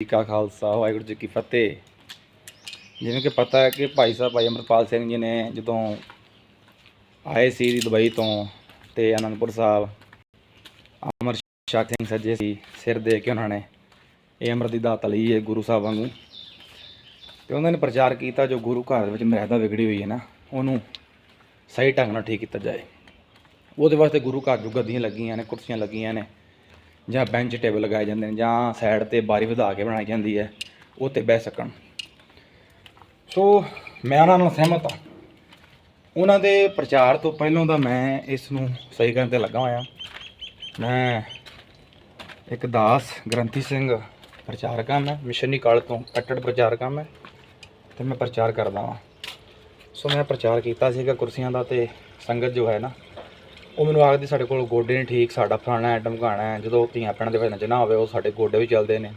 ਜੀ ਕਾ ਖਾਲਸਾ, ਵਾਹਿਗੁਰੂ ਜੀ ਕੀ ਫਤਿਹ। ਜਿਵੇਂ ਕਿ ਪਤਾ ਹੈ ਕਿ ਭਾਈ ਸਾਹਿਬ, ਭਾਈ ਅਮਰਪਾਲ ਸਿੰਘ ਜੀ ਨੇ ਜਦੋਂ ਆਏ ਸੀ ਦੁਬਈ ਤੋਂ ਤੇ ਅਨੰਦਪੁਰ ਸਾਹਿਬ, ਅਮਰ ਸ਼ਾਹ ਸਿੰਘ ਸੱਜੇ ਸੀ, ਸਿਰ ਦੇ ਕੇ ਉਹਨਾਂ ਨੇ ਇਹ ਅੰਮ੍ਰਿਤ ਦੀ ਦਾਤ ਲਈ ਹੈ ਗੁਰੂ ਸਾਹਿਬ ਵਾਂਗੂ ਤੇ ਉਹਨਾਂ ਨੇ ਪ੍ਰਚਾਰ ਕੀਤਾ ਜੋ ਗੁਰੂ ਘਰ ਦੇ ਵਿੱਚ ਮਰਿਆਦਾ ਵਿਗੜੀ ਹੋਈ ਹੈ ਨਾ, ਉਹਨੂੰ ਸਹੀ ਢੰਗ ਨਾਲ ਠੀਕ ਕੀਤਾ ਜਾਏ। ਉਹਦੇ ਵਾਸਤੇ ਗੁਰੂ ਘਰ ਜੋ ਗੱਦੀਆਂ ਲੱਗੀਆਂ ਨੇ, ਕੁਰਸੀਆਂ ਲੱਗੀਆਂ ਨੇ। ਜਾਂ ਬੈਂਚ ਟੇਬਲ ਲਗਾਏ ਜਾਂਦੇ ਨੇ ਜਾਂ ਸਾਈਡ ਤੇ ਬਾਰੀ ਵਧਾ ਕੇ ਬਣਾਈ ਜਾਂਦੀ ਹੈ, ਉਹ ਤੇ ਬਹਿ ਸਕਣ। ਸੋ ਮੈਂ ਉਹਨਾਂ ਨਾਲ ਸਹਿਮਤ ਹਾਂ। ਉਹਨਾਂ ਦੇ ਪ੍ਰਚਾਰ ਤੋਂ ਪਹਿਲਾਂ ਦਾ ਮੈਂ ਇਸ ਨੂੰ ਸਹੀ ਕਰਨ ਤੇ ਲੱਗਾ ਹੋਇਆ। ਮੈਂ ਇੱਕ ਦਾਸ ਗ੍ਰੰਥੀ ਸਿੰਘ ਪ੍ਰਚਾਰਕ ਹਾਂ ਮੈਂ, ਮਿਸ਼ਨੀ ਕਾਲ ਤੋਂ ਕੱਟੜ ਪ੍ਰਚਾਰਕ ਹਾਂ ਮੈਂ, ਤੇ ਮੈਂ ਪ੍ਰਚਾਰ ਕਰਦਾ ਹਾਂ। ਸੋ ਮੈਂ ਪ੍ਰਚਾਰ ਕੀਤਾ ਸੀਗਾ ਕੁਰਸੀਆਂ ਦਾ ਤੇ ਸੰਗਤ ਜੋ ਹੈ ਨਾ ਉਹ ਮੈਨੂੰ ਆਖਦੀ ਸਾਡੇ ਕੋਲ ਗੋਡੇ ਨਹੀਂ ਠੀਕ, ਸਾਡਾ ਫਲਾਣਾ ਹੈ ਢਮਕਾਣਾ ਹੈ, ਜਦੋਂ ਧੀਆਂ ਪੈਣ ਦੇ ਵਿੱਚ ਨੱਚਣਾ ਹੋਵੇ, ਉਹ ਸਾਡੇ ਗੋਡੇ ਵੀ ਚੱਲਦੇ ਨੇ।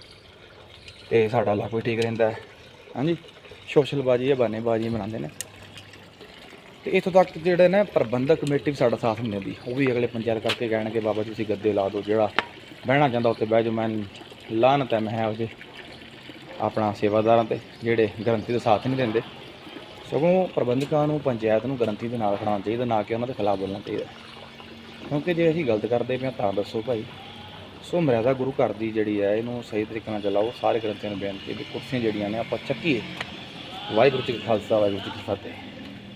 ਤੇ ਸਾਡਾ ਲੱਕ ਵੀ ਠੀਕ ਰਹਿੰਦਾ ਹੈ। ਹਾਂਜੀ ਸੋਸ਼ਲ ਬਾਜੀ ਹੈ ਬਾਨੇ ਬਾਜੀ ਬਣਾਉਂਦੇ ਨੇ। ਤੇ ਇੱਥੋਂ ਤੱਕ ਜਿਹੜੇ ਨੇ ਪ੍ਰਬੰਧਕ ਕਮੇਟੀ ਵੀ ਸਾਡਾ ਸਾਥ ਨਹੀਂ ਦਿੰਦੀ ਉਹ ਵੀ ਅਗਲੇ ਪੰਚਾਇਤ ਕਰਕੇ ਕਹਿਣਗੇ, ਬਾਬਾ ਤੁਸੀਂ ਗੱਦੇ ਲਾ ਦਿਓ, ਜਿਹੜਾ ਬਹਿਣਾ ਚਾਹੁੰਦਾ ਉੱਥੇ ਬਹਿ ਜਾਓ, ਮੈਂ ਲਾਹਨਤ ਹੈ, ਮੈਂ ਹੈ ਉਹਦੇ ਆਪਣਾ ਸੇਵਾਦਾਰਾਂ ਤੇ, ਜਿਹੜੇ ਗਰੰਟੀ ਦਾ ਸਾਥ ਨਹੀਂ ਦਿੰਦੇ। ਸਗੋਂ ਪ੍ਰਬੰਧਕਾਂ ਨੂੰ, ਪੰਚਾਇਤ ਨੂੰ ਗਰੰਟੀ ਦੇ ਨਾਲ ਖੜਾਉਣਾ ਚਾਹੀਦਾ, ਨਾ ਕਿ ਉਹਨਾਂ ਦੇ ਖਿਲਾਫ ਬੋਲਣਾ ਚਾਹੀਦਾ। ਕਿਉਂਕਿ ਜੇ ਅਸੀਂ ਗਲਤ ਕਰਦੇ ਪਏ ਹਾਂ ਤਾਂ ਦੱਸੋ ਭਾਈ। ਸੋ ਮਰਿਆਦਾ ਗੁਰੂ ਘਰ ਦੀ ਜਿਹੜੀ ਹੈ, ਇਹਨੂੰ ਸਹੀ ਤਰੀਕੇ ਨਾਲ ਚਲਾਓ ਸਾਰੇ ਗ੍ਰੰਥੀਆਂ ਨੂੰ ਬੇਨਤੀ ਵੀ ਕੁਰਸੀਆਂ ਜਿਹੜੀਆਂ ਨੇ ਆਪਾਂ ਚੱਕੀਏ। ਵਾਹਿਗੁਰੂ ਜੀ ਕਾ ਖਾਲਸਾ, ਵਾਹਿਗੁਰੂ ਜੀ ਕੀ ਫਤਿਹ।